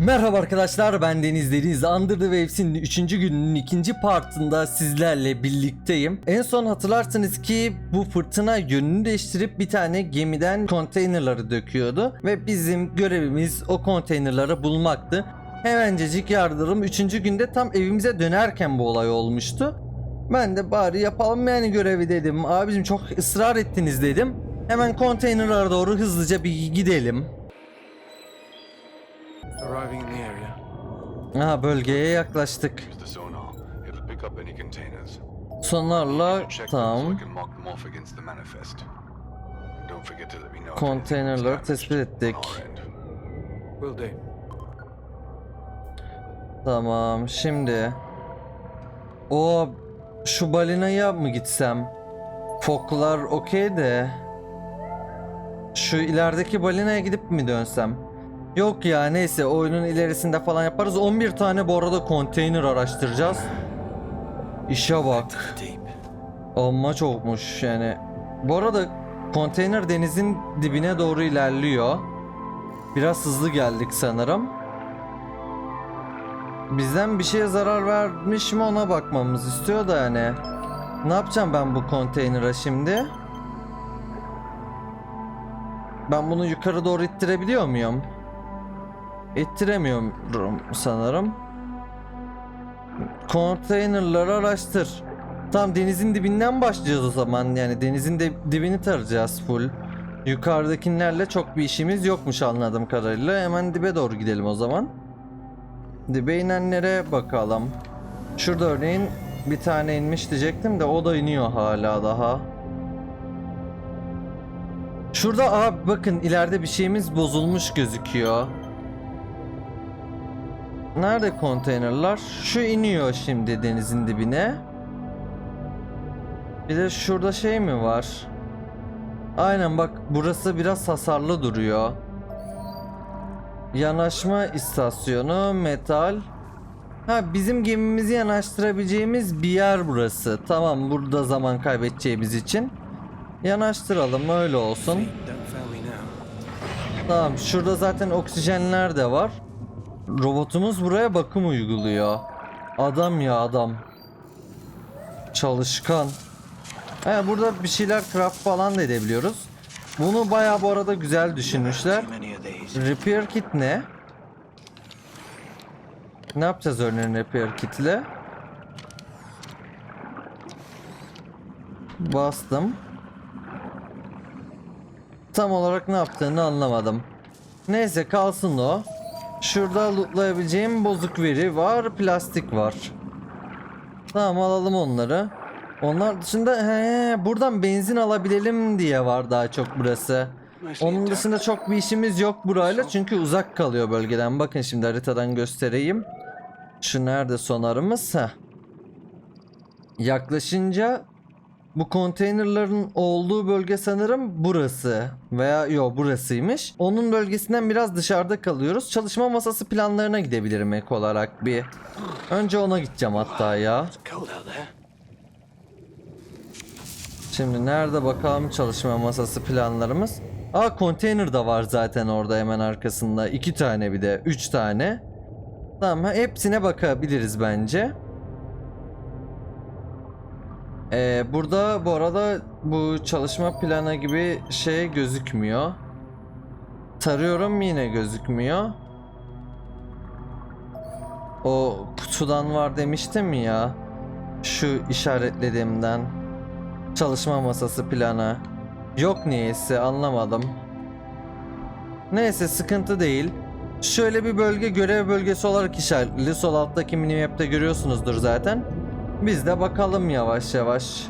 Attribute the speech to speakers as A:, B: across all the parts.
A: Merhaba arkadaşlar ben Deniz Deniz Under the Waves'in 3. gününün ikinci partında sizlerle birlikteyim. En son hatırlarsınız ki bu fırtına yönünü değiştirip bir tane gemiden konteynerları döküyordu. Ve bizim görevimiz o konteynerları bulmaktı. Hemencecik yardırım 3. günde tam evimize dönerken bu olay olmuştu. Ben de bari yapalım yani görevi dedim. Abicim çok ısrar ettiniz dedim. Hemen konteynerlara doğru hızlıca bir gidelim.
B: Arriving in the area.
A: Aha bölgeye yaklaştık.
C: Use the sonar. It'll pick up any containers.
A: Sonarla
C: Check them so I
A: tamam.
C: can mark them off against the manifest. And don't forget to let me know. if
A: Konteynerleri
C: anything's
A: tespit ettik.
C: on our end.
B: Will do.
A: Tamam şimdi. O şu balinaya mı gitsem? Foklar okey de. Şu ilerideki balinaya gidip mi dönsem? Yok ya neyse oyunun ilerisinde falan yaparız. 11 tane bu arada konteyner araştıracağız. İşe bak. Amma çokmuş yani. Bu arada konteyner denizin dibine doğru ilerliyor. Biraz hızlı geldik sanırım. Bizden bir şeye zarar vermiş mi ona bakmamız istiyor da yani. Ne yapacağım ben bu konteynere şimdi? Ben bunu yukarı doğru ittirebiliyor muyum? İttiremiyorum sanırım. Konteynerları araştır. Tam denizin dibinden başlayacağız o zaman. Yani denizin de dibini tarayacağız full. Yukarıdakilerle çok bir işimiz yokmuş anladığım kadarıyla. Hemen dibe doğru gidelim o zaman. Dibe inenlere bakalım. Şurada örneğin bir tane inmiş diyecektim de o da iniyor hala daha. Şurada abi bakın ileride bir şeyimiz bozulmuş gözüküyor. Nerede konteynerler? Şu iniyor şimdi denizin dibine. Bir de şurada şey mi var? Aynen bak burası biraz hasarlı duruyor. Yanaşma istasyonu, metal. Ha bizim gemimizi yanaştırabileceğimiz bir yer burası. Tamam burada zaman kaybedeceğimiz için. Yanaştıralım öyle olsun. Tamam şurada zaten oksijenler de var. Robotumuz buraya bakım uyguluyor. Adam ya adam. Çalışkan. He, burada bir şeyler craft falan da edebiliyoruz. Bunu bayağı bu arada güzel düşünmüşler. Repair kit ne? Ne yapacağız örneğin repair kit ile? Bastım. Tam olarak ne yaptığını anlamadım. Neyse kalsın o. Şurada lootlayabileceğim bozuk veri var, plastik var. Tamam alalım onları. Onlar dışında he, buradan benzin alabilelim diye var daha çok burası. Onun dışında çok bir işimiz yok burayla çünkü uzak kalıyor bölgeden. Bakın şimdi haritadan göstereyim. Şu nerede sonarımız? Heh. Yaklaşınca bu konteynerların olduğu bölge sanırım burası. Veya yok burasıymış. Onun bölgesinden biraz dışarıda kalıyoruz. Çalışma masası planlarına gidebilirim ek olarak bir. Önce ona gideceğim hatta ya. Şimdi nerede bakalım çalışma masası planlarımız? Aa konteyner da var zaten orada hemen arkasında. iki tane bir de. Üç tane. Tamam hepsine bakabiliriz bence. Ee, burada bu arada bu çalışma planı gibi şey gözükmüyor. Tarıyorum yine gözükmüyor. O kutudan var demiştim ya. Şu işaretlediğimden. Çalışma masası planı. Yok niyeyse anlamadım. Neyse sıkıntı değil. Şöyle bir bölge görev bölgesi olarak işaretli. Sol alttaki minimap'te görüyorsunuzdur zaten. Biz de bakalım yavaş yavaş.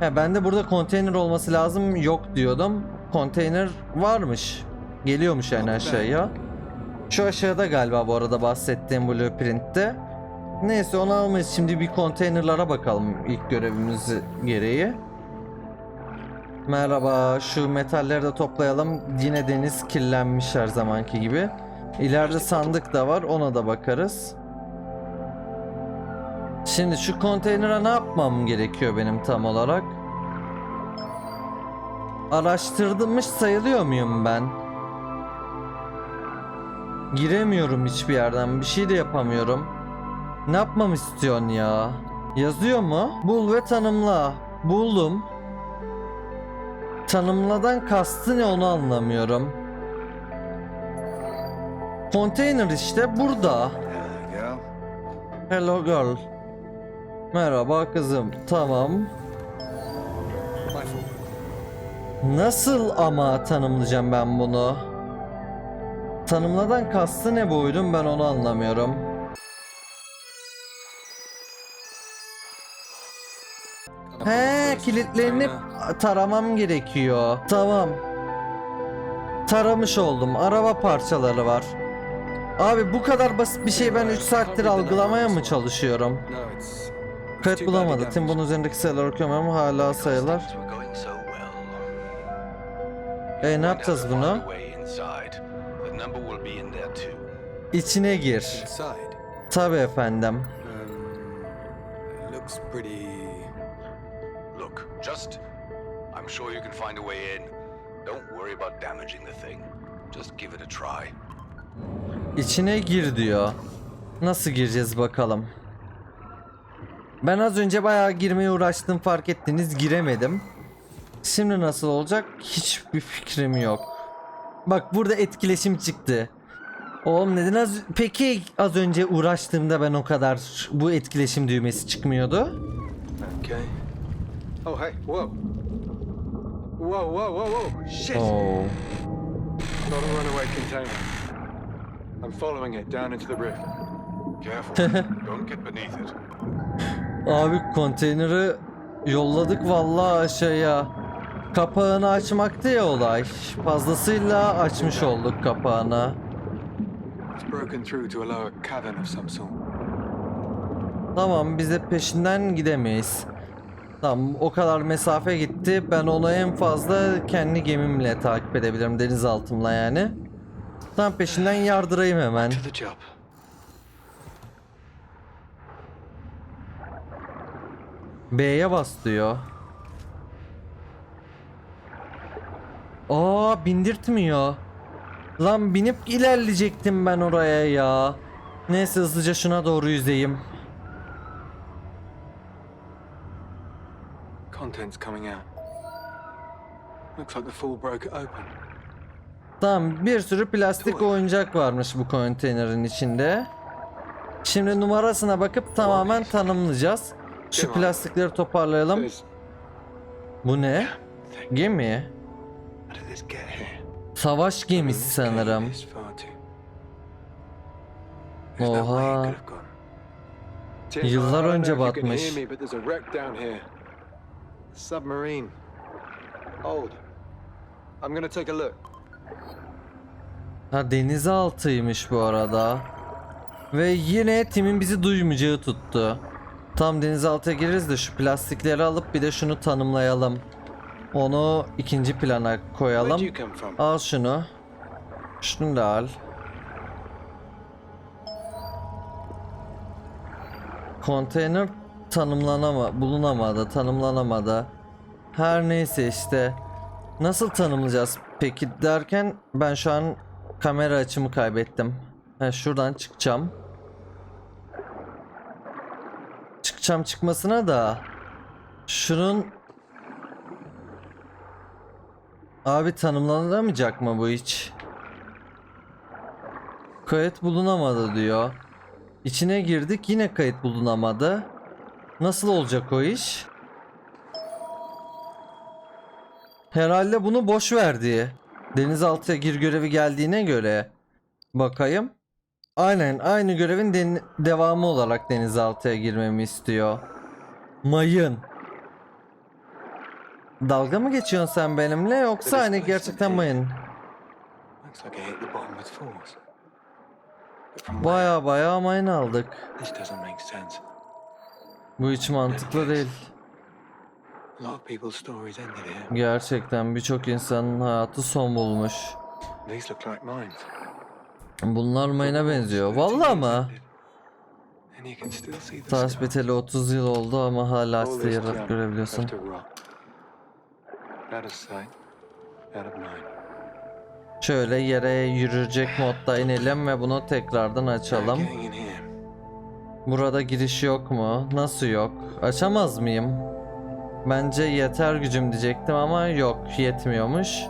A: He ben de burada konteyner olması lazım yok diyordum. Konteyner varmış. Geliyormuş yani aşağıya. Şu aşağıda galiba bu arada bahsettiğim blueprint'te. Neyse onu almayız. Şimdi bir konteynerlara bakalım ilk görevimiz gereği. Merhaba. Şu metalleri de toplayalım. Yine deniz kirlenmiş her zamanki gibi. İleride sandık da var. Ona da bakarız. Şimdi şu konteynere ne yapmam gerekiyor benim tam olarak? Araştırılmış sayılıyor muyum ben? Giremiyorum hiçbir yerden. Bir şey de yapamıyorum. Ne yapmamı istiyorsun ya? Yazıyor mu? Bul ve tanımla. Buldum. Tanımladan kastı ne onu anlamıyorum. Konteyner işte burada. Hello girl. Merhaba kızım. Tamam. Nasıl ama tanımlayacağım ben bunu? Tanımladan kastı ne bu oyunun ben onu anlamıyorum. He kilitlerini taramam gerekiyor. Tamam. Taramış oldum. Araba parçaları var. Abi bu kadar basit bir şey ben 3 saattir algılamaya mı çalışıyorum? Kayıt bulamadı. Tim bunun üzerindeki sayıları okuyorum ama hala sayılar. E ne yapacağız bunu? İçine gir. Tabi efendim.
B: Um, it looks pretty.
C: Look, just. I'm sure you can find a way in. Don't worry about damaging the thing. Just give it a try.
A: İçine gir diyor. Nasıl gireceğiz bakalım. Ben az önce bayağı girmeye uğraştım fark ettiniz giremedim. Şimdi nasıl olacak hiçbir fikrim yok. Bak burada etkileşim çıktı. Oğlum neden az peki az önce uğraştığımda ben o kadar bu etkileşim düğmesi çıkmıyordu?
B: Okay. Oh, hey, whoa. Whoa, whoa, whoa, whoa. Shit!
A: Oo.
B: Not a runaway container. I'm following it down into the rift.
C: Careful. Don't get beneath it.
A: Abi konteyneri yolladık vallahi aşağıya. Kapağını açmaktı ya olay. Fazlasıyla açmış olduk kapağını. Tamam biz de peşinden gidemeyiz. Tamam o kadar mesafe gitti. Ben onu en fazla kendi gemimle takip edebilirim. Denizaltımla yani. Tam peşinden yardırayım hemen.
B: To the job.
A: B'ye bas diyor. Aa bindirtmiyor. Lan binip ilerleyecektim ben oraya ya. Neyse hızlıca şuna doğru yüzeyim.
B: Contents coming out. Looks like the fall broke it open.
A: Tamam bir sürü plastik oyuncak varmış bu konteynerin içinde. Şimdi numarasına bakıp tamamen tanımlayacağız. Şu plastikleri toparlayalım. Bu ne? Gemi. Savaş gemisi sanırım. Oha. Yıllar önce batmış.
B: Submarine. Old. I'm gonna take a look.
A: Ha denizaltıymış bu arada. Ve yine Tim'in bizi duymayacağı tuttu. Tam denizaltıya gireriz de şu plastikleri alıp bir de şunu tanımlayalım. Onu ikinci plana koyalım. Al şunu. Şunu da al. Konteyner tanımlanama, bulunamadı, tanımlanamadı. Her neyse işte. Nasıl tanımlayacağız peki derken ben şu an kamera açımı kaybettim. Ha, şuradan çıkacağım. Çıkacağım çıkmasına da şunun Abi tanımlanamayacak mı bu hiç? Kayıt bulunamadı diyor. İçine girdik yine kayıt bulunamadı. Nasıl olacak o iş? Herhalde bunu boş verdi. Denizaltıya gir görevi geldiğine göre. Bakayım. Aynen aynı görevin den- devamı olarak denizaltıya girmemi istiyor. Mayın. Dalga mı geçiyorsun sen benimle yoksa hani gerçekten mayın? Baya baya mayın aldık. Bu hiç mantıklı değil. Gerçekten birçok insanın hayatı son bulmuş.
B: These look like mines.
A: Bunlar mayına benziyor. Vallahi
B: the
A: Taş
B: scar.
A: beteli 30 yıl oldu ama hala yarak
B: junk
A: görebiliyorsun. Şöyle yere yürüyecek modda inelim ve bunu tekrardan açalım. Burada giriş yok mu? Nasıl yok? Açamaz mıyım? Bence yeter gücüm diyecektim ama yok yetmiyormuş.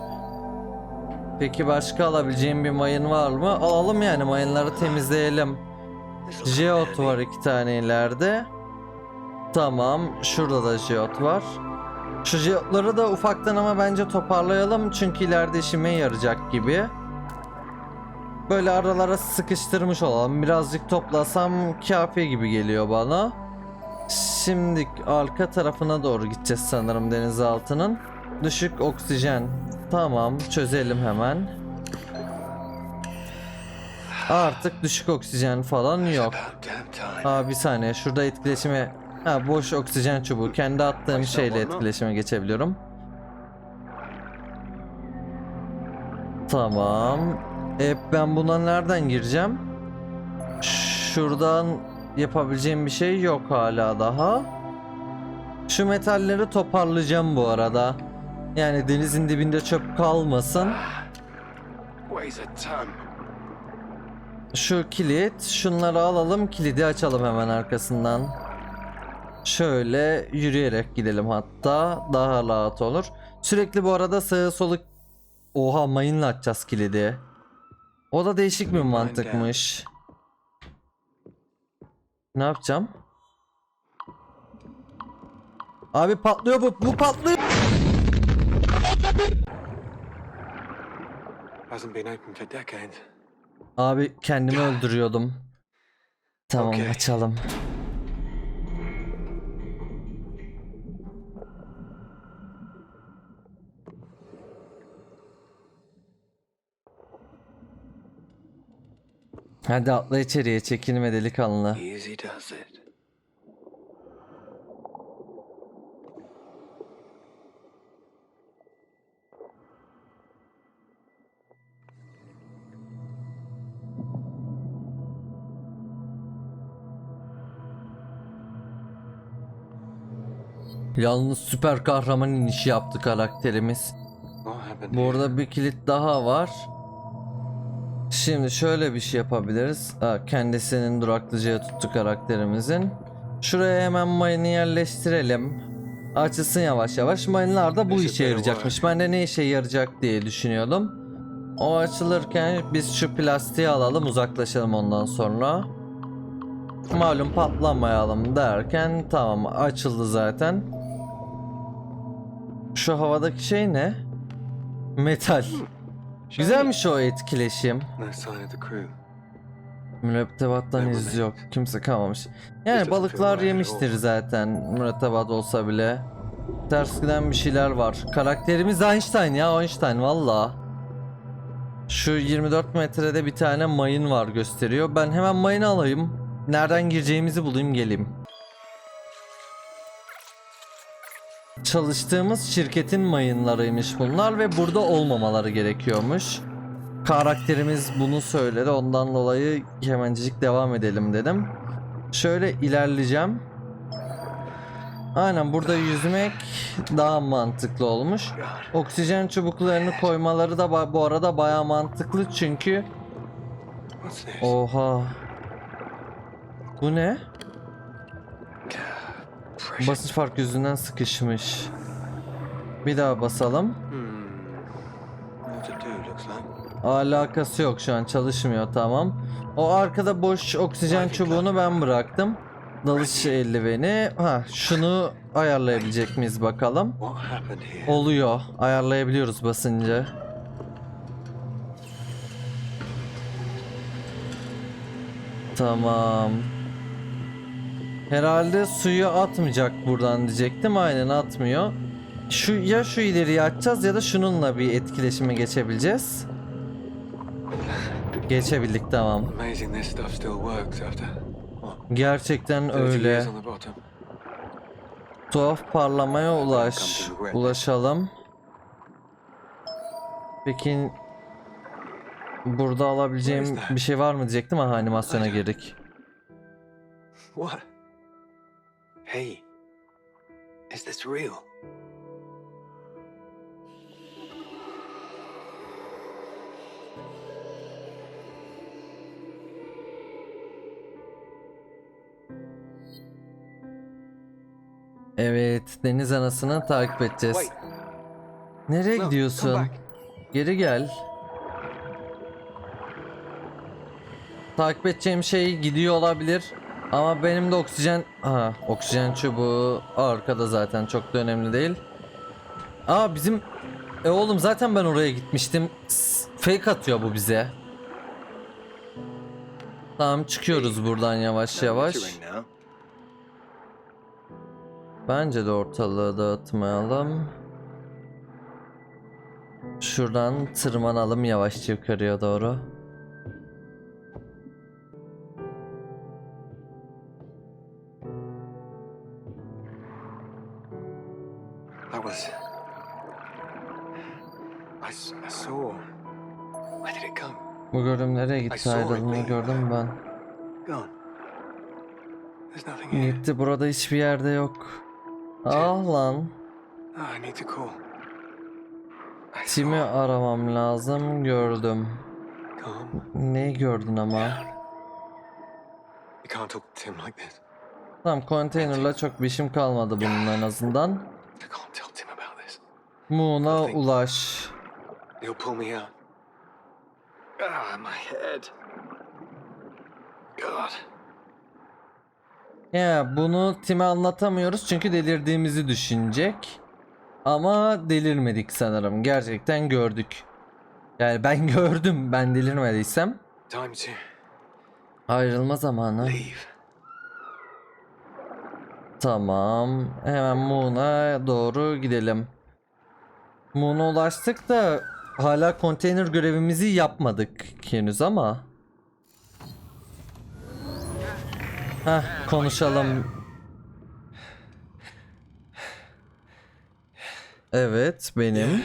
A: Peki başka alabileceğim bir mayın var mı? Alalım yani mayınları temizleyelim. Jeot var iki tane ileride. Tamam şurada da jeot var. Şu jeotları da ufaktan ama bence toparlayalım çünkü ileride işime yarayacak gibi. Böyle aralara sıkıştırmış olalım. Birazcık toplasam kafi gibi geliyor bana. Şimdi arka tarafına doğru gideceğiz sanırım denizaltının. Düşük oksijen. Tamam çözelim hemen. Artık düşük oksijen falan yok. Aa bir saniye şurada etkileşime ha boş oksijen çubuğu kendi attığım şeyle etkileşime geçebiliyorum. Tamam. E ben buna nereden gireceğim? Şuradan yapabileceğim bir şey yok hala daha. Şu metalleri toparlayacağım bu arada. Yani denizin dibinde çöp kalmasın. Şu kilit, şunları alalım, kilidi açalım hemen arkasından. Şöyle yürüyerek gidelim hatta daha rahat olur. Sürekli bu arada sağa solu Oha mayınla açacağız kilidi. O da değişik bir mantıkmış. Ne yapacağım? Abi patlıyor bu, bu patlıyor. Abi kendimi öldürüyordum. Tamam
B: Okey.
A: açalım. Hadi atla içeriye çekinme delikanlı.
B: Easy does it.
A: Yalnız süper kahraman inişi yaptı karakterimiz. Bu arada bir kilit daha var. Şimdi şöyle bir şey yapabiliriz. Kendisinin duraklıcıya tuttu karakterimizin. Şuraya hemen mayını yerleştirelim. Açılsın yavaş yavaş. Mayınlar da bu işe yarayacakmış. Ben de ne işe yarayacak diye düşünüyordum. O açılırken biz şu plastiği alalım uzaklaşalım ondan sonra. Malum patlamayalım derken tamam açıldı zaten. Şu havadaki şey ne? Metal. Güzelmiş o etkileşim. Mürettebattan iz yok. Kimse kalmamış. Yani balıklar yemiştir zaten. Mürettebat olsa bile. Ters giden bir şeyler var. Karakterimiz Einstein ya Einstein valla. Şu 24 metrede bir tane mayın var gösteriyor. Ben hemen mayın alayım. Nereden gireceğimizi bulayım geleyim. Çalıştığımız şirketin mayınlarıymış bunlar ve burada olmamaları gerekiyormuş. Karakterimiz bunu söyledi ondan dolayı hemencik devam edelim dedim. Şöyle ilerleyeceğim. Aynen burada yüzmek daha mantıklı olmuş. Oksijen çubuklarını koymaları da bu arada baya mantıklı çünkü? Oha. Bu ne? Basınç fark yüzünden sıkışmış. Bir daha basalım.
B: Hmm.
A: Alakası yok şu an çalışmıyor tamam. O arkada boş oksijen çubuğunu ben bıraktım. Dalış eldiveni. Ha şunu ayarlayabilecek miyiz bakalım. Oluyor. Ayarlayabiliyoruz basınca. Tamam. Herhalde suyu atmayacak buradan diyecektim. Aynen atmıyor. Şu ya şu ileriye atacağız ya da şununla bir etkileşime geçebileceğiz. Geçebildik tamam. Gerçekten
B: 30
A: öyle. Tuhaf parlamaya ulaş. Ulaşalım. Peki burada alabileceğim bir şey var mı diyecektim ama animasyona girdik.
B: What? Hey, is this real?
A: Evet, deniz anasını takip edeceğiz. Nereye gidiyorsun? Geri gel. Takip edeceğim şey gidiyor olabilir. Ama benim de oksijen... Ha, oksijen çubuğu arkada zaten çok da önemli değil. Aa bizim... E oğlum zaten ben oraya gitmiştim. S- Fake atıyor bu bize. Tamam çıkıyoruz buradan yavaş yavaş. Bence de ortalığı dağıtmayalım. Şuradan tırmanalım yavaşça yukarıya doğru. Ayrıldığını gördüm ben. Gitti burada hiçbir yerde yok. Ah lan.
B: I need to call. I
A: Timi aramam lazım gördüm. Neyi gördün ama? Tamam konteynerla çok bir işim kalmadı bunun en azından. Moon'a ulaş.
B: He'll pull me out. Ah, my head. God.
A: Ya bunu Tim'e anlatamıyoruz çünkü delirdiğimizi düşünecek. Ama delirmedik sanırım. Gerçekten gördük. Yani ben gördüm ben delirmediysem.
B: Time to
A: Ayrılma zamanı.
B: leave.
A: Tamam. Hemen Moon'a doğru gidelim. Moon'a ulaştık da hala konteyner görevimizi yapmadık henüz ama. Heh konuşalım. Evet benim.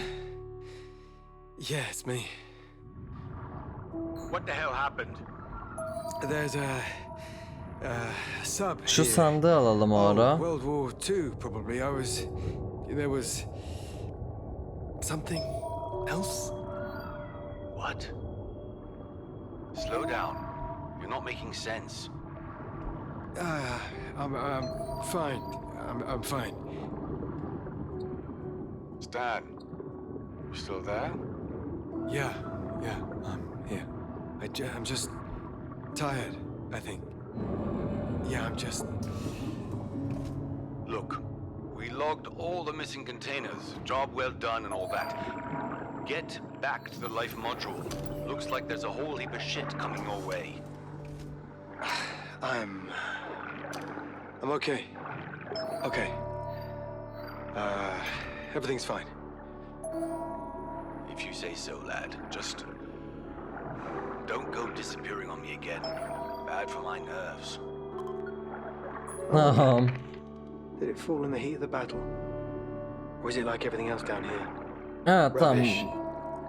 B: Yeah, it's me.
C: What the hell happened?
B: There's a, a sub
A: Şu sandığı alalım o
B: Oh,
A: ara.
B: World War II, probably. I was. There was. something else?
C: What? Slow down. You're not making sense.
B: Uh, I'm, I'm fine. I'm, I'm fine.
C: Stan, you still there?
B: Yeah, yeah, I'm here. I ju- I'm just tired, I think. Yeah, I'm just.
C: Look, we logged all the missing containers. Job well done and all that. Get back to the life module. Looks like there's a whole heap of shit coming your way.
B: I'm. I'm okay. Okay. Uh, everything's fine.
C: If you say so, lad. Just don't go disappearing on me again. Bad for my nerves.
A: Tamam.
B: Did it fall in the heat of the battle? Or is it like everything else down here?
A: Ha tamam.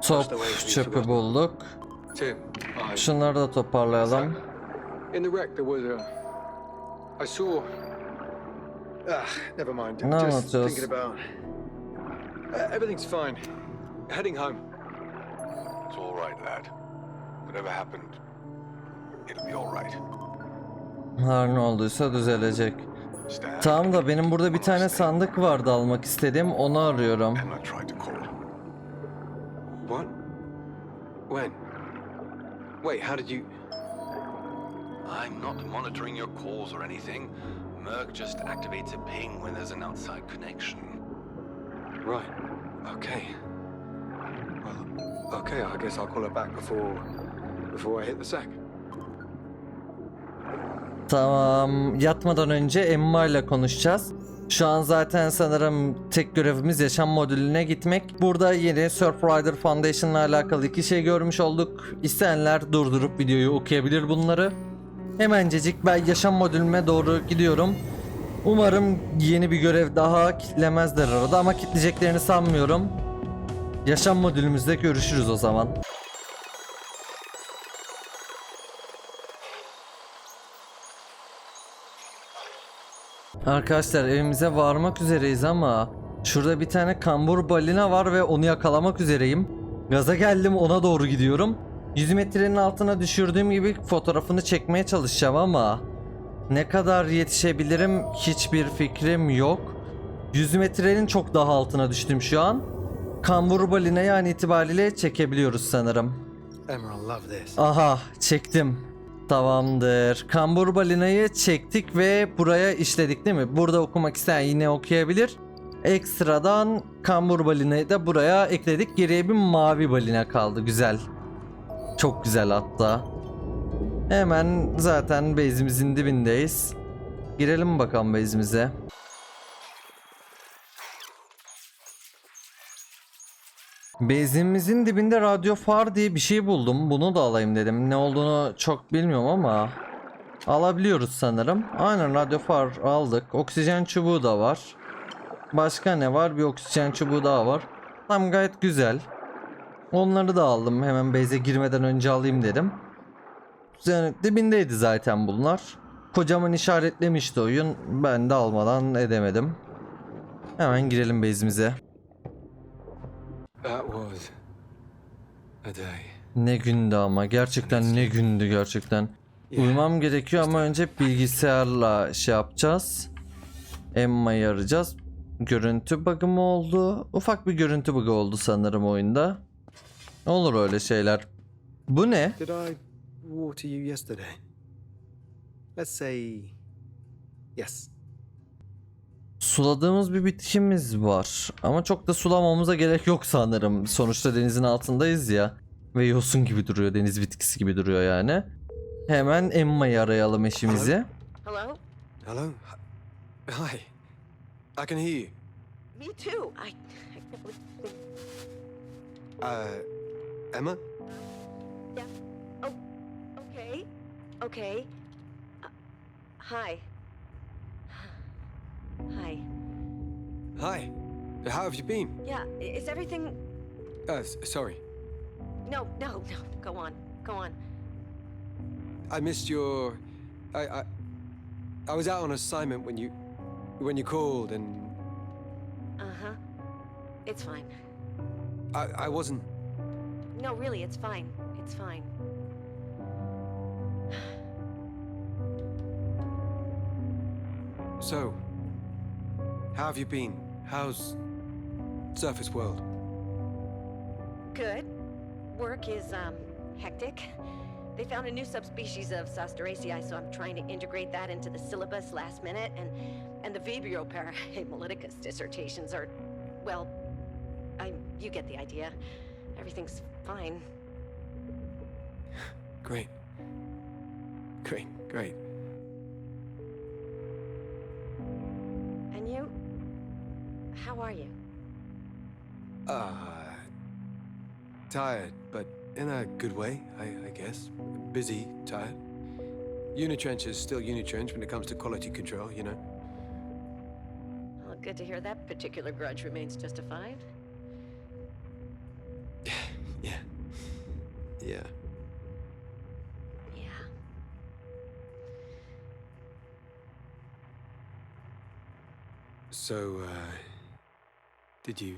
A: Top çöpü bulduk. Şunları da toparlayalım.
B: Ah, never mind.
A: No,
B: Just
A: just-
B: thinking about. Uh, everything's fine. Heading home.
C: It's all right, lad. Whatever happened, it'll be all right.
A: Her ne olduysa düzelecek. Tamam da benim burada bir tane sandık vardı almak istediğim onu arıyorum.
B: When? Wait, how did you.
C: I'm not monitoring your calls or anything. Merc just activates a ping when there's an outside connection.
B: Right. Okay. Well, okay, I guess I'll call her back before. before I hit the sack.
A: Tamam yatmadan önce Emma ile konuşacağız. Şu an zaten sanırım tek görevimiz yaşam modülüne gitmek. Burada yeni Surf Rider Foundation ile alakalı iki şey görmüş olduk. İsteyenler durdurup videoyu okuyabilir bunları. Hemencecik ben yaşam modülüme doğru gidiyorum. Umarım yeni bir görev daha kitlemezler arada ama kitleyeceklerini sanmıyorum. Yaşam modülümüzde görüşürüz o zaman. Arkadaşlar evimize varmak üzereyiz ama şurada bir tane kambur balina var ve onu yakalamak üzereyim. Gaza geldim ona doğru gidiyorum. 100 metrenin altına düşürdüğüm gibi fotoğrafını çekmeye çalışacağım ama ne kadar yetişebilirim hiçbir fikrim yok. 100 metrenin çok daha altına düştüm şu an. Kambur balinayı an itibariyle çekebiliyoruz sanırım. Aha çektim. Tamamdır. Kambur balinayı çektik ve buraya işledik değil mi? Burada okumak isteyen yine okuyabilir. Ekstradan kambur balinayı da buraya ekledik. Geriye bir mavi balina kaldı. Güzel. Çok güzel hatta. Hemen zaten base'imizin dibindeyiz. Girelim bakalım base'imize. Base'imizin dibinde radyo far diye bir şey buldum. Bunu da alayım dedim. Ne olduğunu çok bilmiyorum ama alabiliyoruz sanırım. Aynen radyo far aldık. Oksijen çubuğu da var. Başka ne var? Bir oksijen çubuğu daha var. Tam gayet güzel. Onları da aldım. Hemen base'e girmeden önce alayım dedim. Yani dibindeydi zaten bunlar. Kocaman işaretlemişti oyun. Ben de almadan edemedim. Hemen girelim base'imize. Ne gündü ama gerçekten ne gündü gerçekten. Uyumam gerekiyor ama önce bilgisayarla şey yapacağız. Emma'yı arayacağız. Görüntü bug'ı mı oldu? Ufak bir görüntü bug'ı oldu sanırım oyunda. Olur öyle şeyler. Bu ne?
B: Let's say yes.
A: Suladığımız bir bitkimiz var. Ama çok da sulamamıza gerek yok sanırım. Sonuçta denizin altındayız ya. Ve yosun gibi duruyor. Deniz bitkisi gibi duruyor yani. Hemen Emma'yı arayalım eşimizi.
D: Hello?
B: Hello? Hi. Hi. I can hear you.
D: Me too. I.
B: Uh, Emma?
D: Yeah. Oh, okay. Okay. Uh, hi. Hi.
B: Hi. How have you been?
D: Yeah, is everything.
B: Uh, sorry.
D: No, no, no. Go on. Go on.
B: I missed your. I, I. I was out on assignment when you, when you called, and
D: Uh huh. It's fine.
B: I, I wasn't.
D: No, really, it's fine. It's fine.
B: So, how have you been? How's Surface World?
D: Good. Work is, um, hectic. They found a new subspecies of Sosteraceae, so I'm trying to integrate that into the syllabus last minute, and and the Vibrio parahemolyticus dissertations are, well, I you get the idea. Everything's fine.
B: Great. Great, great.
D: How are you?
B: Uh, tired, but in a good way, I, I guess. Busy, tired. Unitrench is still Unitrench when it comes to quality control, you know.
D: Well, good to hear that particular grudge remains justified.
B: Yeah. Yeah.
D: Yeah.
B: So, uh, did you.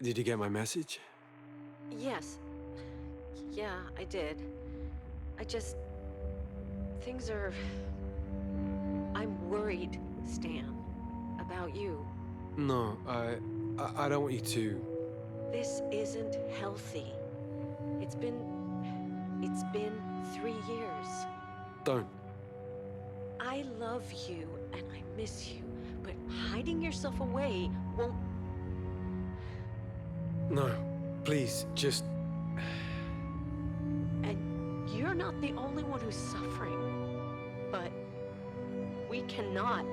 B: Did you get my message?
D: Yes. Yeah, I did. I just. Things are. I'm worried, Stan, about you.
B: No, I. I, I don't want you to.
D: This isn't healthy. It's been. It's been three years.
B: Don't.
D: I love you and I miss you, but hiding yourself away.
B: No. Please, just.
D: And you're not the only one who's suffering. But we cannot.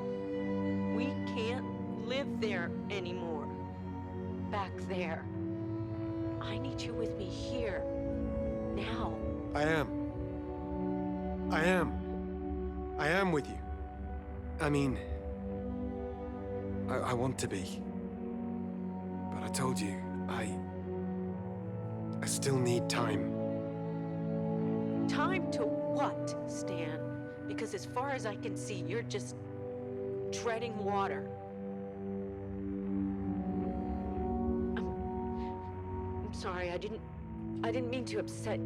D: We can't live there anymore. Back there. I need you with me here. Now.
B: I am. I am. I am with you. I mean, I, I want to be. But I told you, I. I still need time.
D: Time to what, Stan? Because as far as I can see, you're just treading water. I'm, I'm sorry, I didn't I didn't mean to upset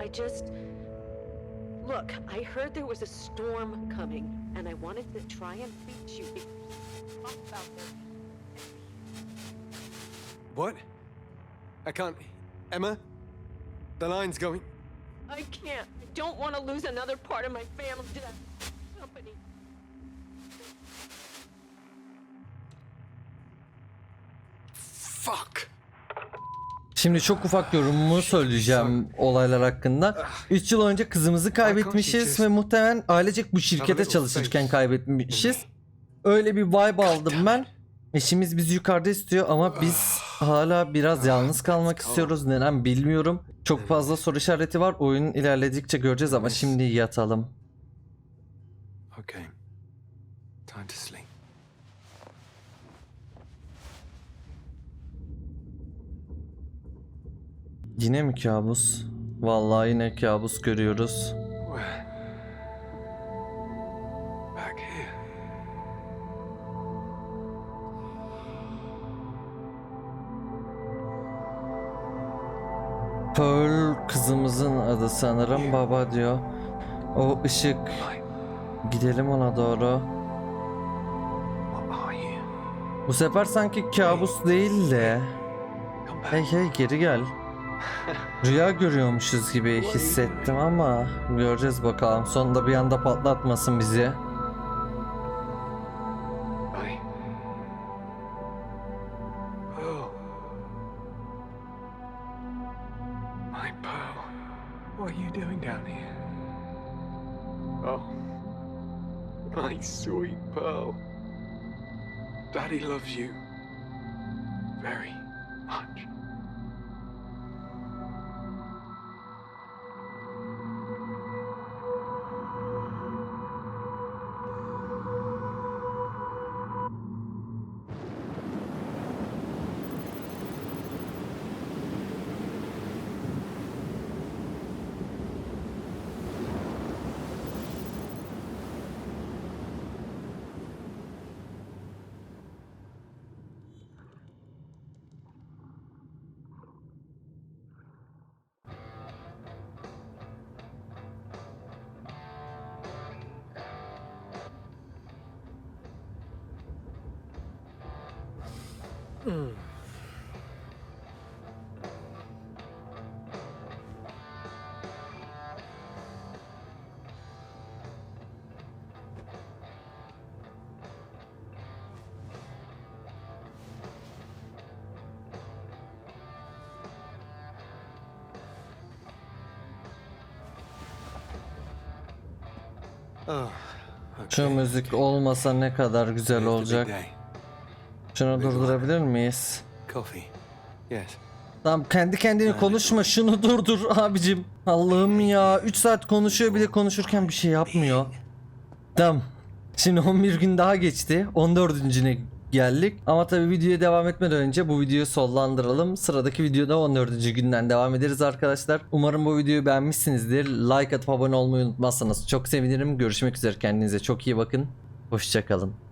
D: I just Look, I heard there was a storm coming, and I wanted to try and reach you. Talk about this.
B: What? I can't. Emma? The line's going.
D: I can't. I don't want to lose another part of my family to that company.
B: Fuck!
A: Şimdi çok ufak yorumumu söyleyeceğim olaylar hakkında. 3 yıl önce kızımızı kaybetmişiz ve muhtemelen ailecek bu şirkete çalışırken kaybetmişiz. Öyle bir vibe aldım ben. Eşimiz bizi yukarıda istiyor ama biz hala biraz yalnız kalmak istiyoruz. Neden bilmiyorum. Çok fazla soru işareti var. Oyun ilerledikçe göreceğiz ama şimdi yatalım.
B: Okay. Time to sleep.
A: Yine mi kabus? Vallahi yine kabus görüyoruz. Pearl kızımızın adı sanırım baba diyor. O ışık. Gidelim ona doğru. Bu sefer sanki kabus değil de. Hey hey geri gel. Rüya görüyormuşuz gibi hissettim ama göreceğiz bakalım. Sonunda bir anda patlatmasın bizi.
B: My sweet Pearl. Daddy loves you. Very much.
A: Şu müzik olmasa ne kadar güzel olacak. Şunu durdurabilir miyiz? Tamam kendi kendine konuşma şunu durdur abicim. Allah'ım ya 3 saat konuşuyor bir de konuşurken bir şey yapmıyor. Tamam. Şimdi 11 gün daha geçti. 14. geldik. Ama tabii videoya devam etmeden önce bu videoyu sollandıralım. Sıradaki videoda 14. günden devam ederiz arkadaşlar. Umarım bu videoyu beğenmişsinizdir. Like atıp abone olmayı unutmazsanız çok sevinirim. Görüşmek üzere kendinize çok iyi bakın. Hoşçakalın.